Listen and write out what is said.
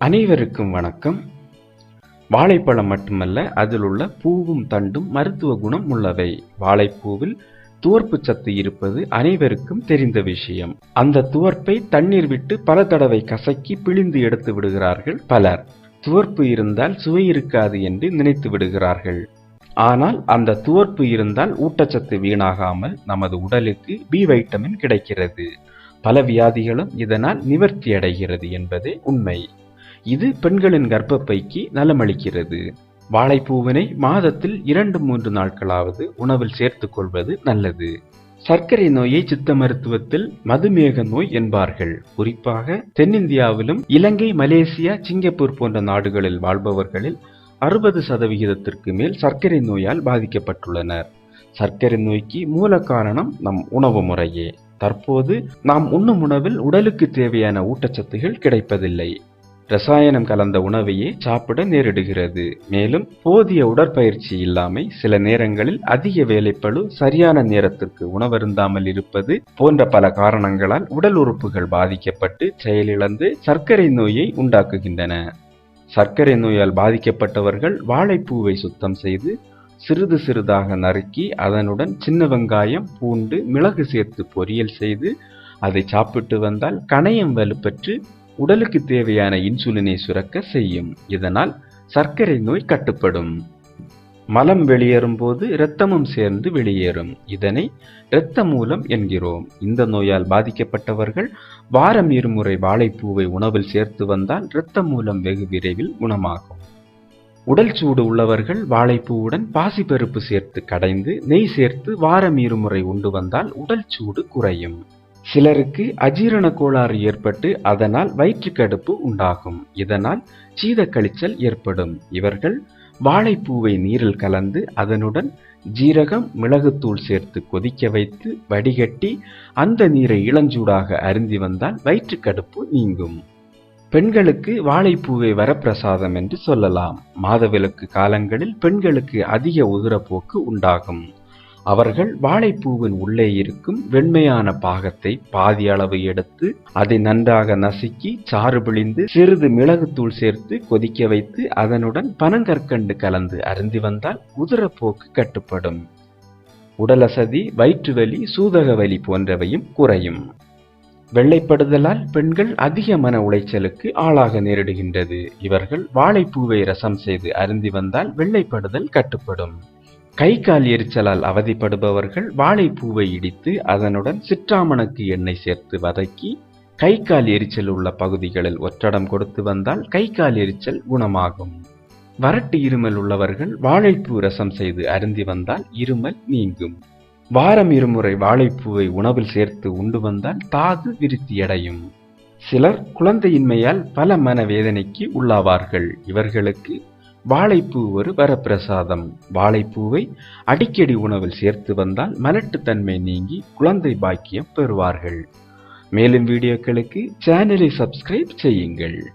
அனைவருக்கும் வணக்கம். வாழைப்பழம் மட்டுமல்ல அதில் உள்ள பூவும் தண்டும் மருத்துவ குணம் உள்ளவை. வாழைப்பூவில் துவர்ப்பு சத்து இருப்பது அனைவருக்கும் தெரிந்த விஷயம். அந்த துவர்ப்பை தண்ணீர் விட்டு பல தடவை கசக்கி பிழிந்து எடுத்து விடுகிறார்கள் பலர். துவர்ப்பு இருந்தால் சுவை இருக்காது என்று நினைத்து விடுகிறார்கள். ஆனால் அந்த துவர்ப்பு இருந்தால் ஊட்டச்சத்து வீணாகாமல் நமது உடலுக்கு பி வைட்டமின் கிடைக்கிறது. பல வியாதிகளும் இதனால் நிவர்த்தி அடைகிறது என்பதே உண்மை. இது பெண்களின் கர்ப்பப்பைக்கு நலமளிக்கிறது. வாழைப்பூவினை மாதத்தில் இரண்டு மூன்று நாட்களாவது உணவில் சேர்த்துக் கொள்வது நல்லது. சர்க்கரை நோயை சித்த மருத்துவத்தில் மதுமேக நோய் என்பார்கள். குறிப்பாக தென்னிந்தியாவிலும் இலங்கை மலேசியா சிங்கப்பூர் போன்ற நாடுகளில் வாழ்பவர்களில் அறுபது சதவிகிதத்திற்கு மேல் சர்க்கரை நோயால் பாதிக்கப்பட்டுள்ளனர். சர்க்கரை நோய்க்கு மூல காரணம் நம் உணவு முறையே. தற்போது நாம் உண்ணும் உணவில் உடலுக்கு தேவையான ஊட்டச்சத்துகள் கிடைப்பதில்லை. ரசாயனம் கலந்த உணவையே சாப்பிட நேரிடுகிறது. மேலும் போதிய உடற்பயிற்சி இல்லாமை சில நேரங்களில் அதிக வேலைப்பழு சரியான நேரத்திற்கு உணவருந்தாமல் இருப்பது போன்ற பல காரணங்களால் உடல் உறுப்புகள் பாதிக்கப்பட்டு செயலிழந்து சர்க்கரை நோயை உண்டாக்குகின்றன. சர்க்கரை நோயால் பாதிக்கப்பட்டவர்கள் வாழைப்பூவை சுத்தம் செய்து சிறிது சிறிதாக நறுக்கி அதனுடன் சின்ன வெங்காயம் பூண்டு மிளகு சேர்த்து பொரியல் செய்து அதை சாப்பிட்டு வந்தால் கணையம் வலுப்பெற்று உடலுக்கு தேவையான இன்சுலினை சுரக்க செய்யும். இதனால் சர்க்கரை நோய் கட்டுப்படும். மலம் வெளியேறும் போது இரத்தமும் சேர்ந்து வெளியேறும். இதனை இரத்த மூலம் என்கிறோம். இந்த நோயால் பாதிக்கப்பட்டவர்கள் வாரம் இருமுறை வாழைப்பூவை உணவில் சேர்த்து வந்தால் இரத்த மூலம் வெகு விரைவில் குணமாகும். உடல் சூடு உள்ளவர்கள் வாழைப்பூவுடன் பாசிப்பருப்பு சேர்த்து கடைந்து நெய் சேர்த்து வாரம் இருமுறை உண்டு வந்தால் உடல் சூடு குறையும். சிலருக்கு அஜீரண கோளாறு ஏற்பட்டு அதனால் வயிற்றுக்கடுப்பு உண்டாகும். இதனால் சீத கழிச்சல் ஏற்படும். இவர்கள் வாழைப்பூவை நீரில் கலந்து அதனுடன் ஜீரகம் மிளகுத்தூள் சேர்த்து கொதிக்க வைத்து வடிகட்டி அந்த நீரை இளஞ்சூடாக அருந்தி வந்தால் வயிற்றுக்கடுப்பு நீங்கும். பெண்களுக்கு வாழைப்பூவை வரப்பிரசாதம் என்று சொல்லலாம். மாதவிலக்கு காலங்களில் பெண்களுக்கு அதிக உதிரப்போக்கு உண்டாகும். அவர்கள் வாழைப்பூவின் உள்ளே இருக்கும் வெண்மையான பாகத்தை பாதி அளவு எடுத்து அதை நன்றாக நசுக்கி சாறு பிழிந்து சிறிது மிளகுத்தூள் சேர்த்து கொதிக்க வைத்து அதனுடன் பனங்கற்கண்டு கலந்து அருந்தி வந்தால் உதிரப்போக்கு கட்டுப்படும். உடலசதி வயிற்று வலி சூதக வலி போன்றவையும் குறையும். வெள்ளைப்படுதலால் பெண்கள் அதிக மன உளைச்சலுக்கு ஆளாக நேரிடுகின்றது. இவர்கள் வாழைப்பூவை ரசம் செய்து அருந்தி வந்தால் வெள்ளைப்படுதல் கட்டுப்படும். கை கால் எரிச்சலால் அவதிப்படுபவர்கள் வாழைப்பூவை இடித்து அதனுடன் சிற்றாமணக்கு எண்ணெய் சேர்த்து வதக்கி கை கால் எரிச்சல் உள்ள பகுதிகளில் ஒற்றடம் கொடுத்து வந்தால் கை கால் எரிச்சல் குணமாகும். வறட்டு இருமல் உள்ளவர்கள் வாழைப்பூ ரசம் செய்து அருந்தி வந்தால் இருமல் நீங்கும். வாரம் இருமுறை வாழைப்பூவை உணவில் சேர்த்து உண்டு வந்தால் தாது விருத்தியடையும் சிலர் குழந்தையின்மையால் பல மன வேதனைக்கு உள்ளாவார்கள். இவர்களுக்கு வாழைப்பூ ஒரு வரப்பிரசாதம். வாழைப்பூவை அடிக்கடி உணவில் சேர்த்து வந்தால் மலட்டுத்தன்மை நீங்கி குழந்தை பாக்கியம் பெறுவார்கள். மேலும் வீடியோக்களுக்கு சேனலை சப்ஸ்கிரைப் செய்யுங்கள்.